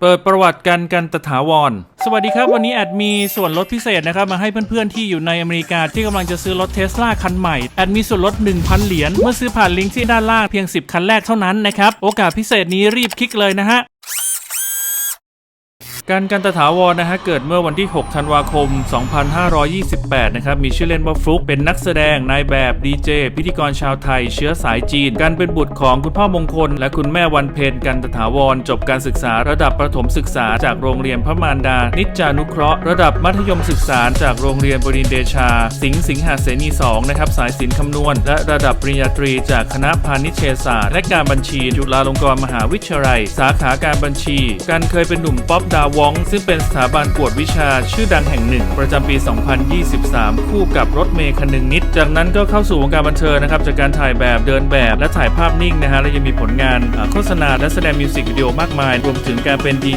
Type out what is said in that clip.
เปิดประวัติกันกันตถาวร สวัสดีครับ วันนี้แอดมีส่วนลดพิเศษนะครับ มาให้เพื่อนๆที่อยู่ในอเมริกาที่กำลังจะซื้อรถเทสลาคันใหม่ แอดมีส่วนลด 1,000 เหรียญ เมื่อซื้อผ่านลิงก์ที่ด้านล่างเพียง 10 คันแรกเท่านั้นนะครับ โอกาสพิเศษนี้รีบคลิกเลยนะฮะ การกันตถาวรนะฮะเกิดเมื่อวันที่ 6 ธันวาคม 2528 นะครับ มีชื่อเล่นว่าฟลุกเป็นนักแสดง นายแบบ ดีเจ พิธีกรชาวไทย เชื้อสายจีน การเป็นบุตรของคุณพ่อมงคล และคุณแม่วันเพ็ญกันตถาวร จบการศึกษาระดับประถมศึกษาจากโรงเรียนพระมารดา นิจจานุเคราะห์ ระดับมัธยมศึกษาจากโรงเรียนบรินเดชา สิงห์สิงหาเสนี 2 นะครับ สายศิลป์คำนวณ และระดับปริญญาตรีจากคณะพาณิชยศาสตร์และการบัญชี จุฬาลงกรณ์มหาวิทยาลัย สาขาการบัญชี การเคยเป็นหนุ่มป๊อปดาวองซึ่งเป็นสถาบันกวดวิชาชื่อดังแห่งหนึ่ง ประจำปี 2023 คู่กับรถเมย์คนึงนิด จากนั้นก็เข้าสู่วงการบันเทิงนะครับ จากการถ่ายแบบเดินแบบและถ่ายภาพนิ่งนะฮะและยังมีผลงานโฆษณาและแสดงมิวสิกวิดีโอมากมาย รวมถึงการเป็นดี